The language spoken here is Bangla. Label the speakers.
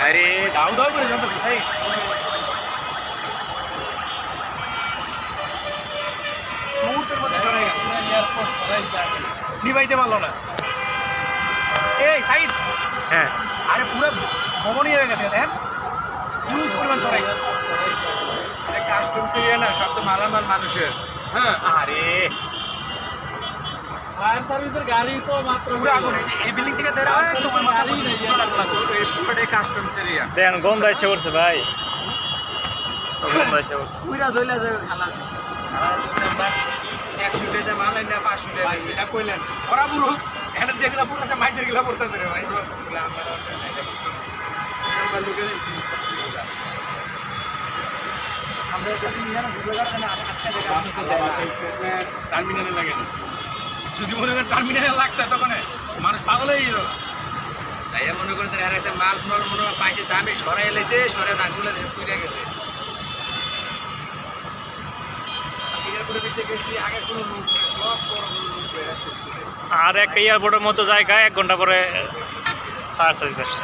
Speaker 1: আরে দাও দাও করে জানতো সাই মুহূর্তের মধ্যে সরে গেল নিবাইতে পারল না এই সাইদ
Speaker 2: হ্যাঁ
Speaker 1: আরে পুরো ভবনই হয়ে গেছে দেখেন হিউজ পরিমাণ ছড়াইছে
Speaker 3: কাস্টম সিরিয়া না সব তো মালামাল মানুষের
Speaker 1: হ্যাঁ আরে
Speaker 4: ফায়ার সার্ভিসের গাড়ি তো মাত্র
Speaker 1: পুরো আগুন এই বিল্ডিং থেকে বের হয় মাথা
Speaker 4: গাড়ি নেই,
Speaker 3: পুরোটাই কাস্টম সিরিয়া
Speaker 2: দেখেন গন্ধ এসে পড়ছে ভাই। গন্ধ এসে পড়ছে।
Speaker 3: পুরা ধইলা যাবে খালা। না
Speaker 1: ওরা পুরো এখানে যেগুলা পড়তেছে মাইচেরগুলা পড়তেছে রে ভাই।
Speaker 3: আমরা একটা দিন জানো ভিডিও করে আটটা টাকা আপনাকে দেয় না।
Speaker 1: টার্মিনালে লাগে না। যদি মনে করেন টার্মিনালে লাগতো তখন মানুষ পাগল হয়ে গেল।
Speaker 3: তাই মনে করে তারা এসে মাল মাল মনে হয় পাইছে দামে সরাই এলেছে সরে না গুলো পুড়ে গেছে।
Speaker 2: আর একটা এয়ারপোর্টের মতো জায়গায় এক ঘণ্টা পরে ফায়ার সার্ভিস আসছে।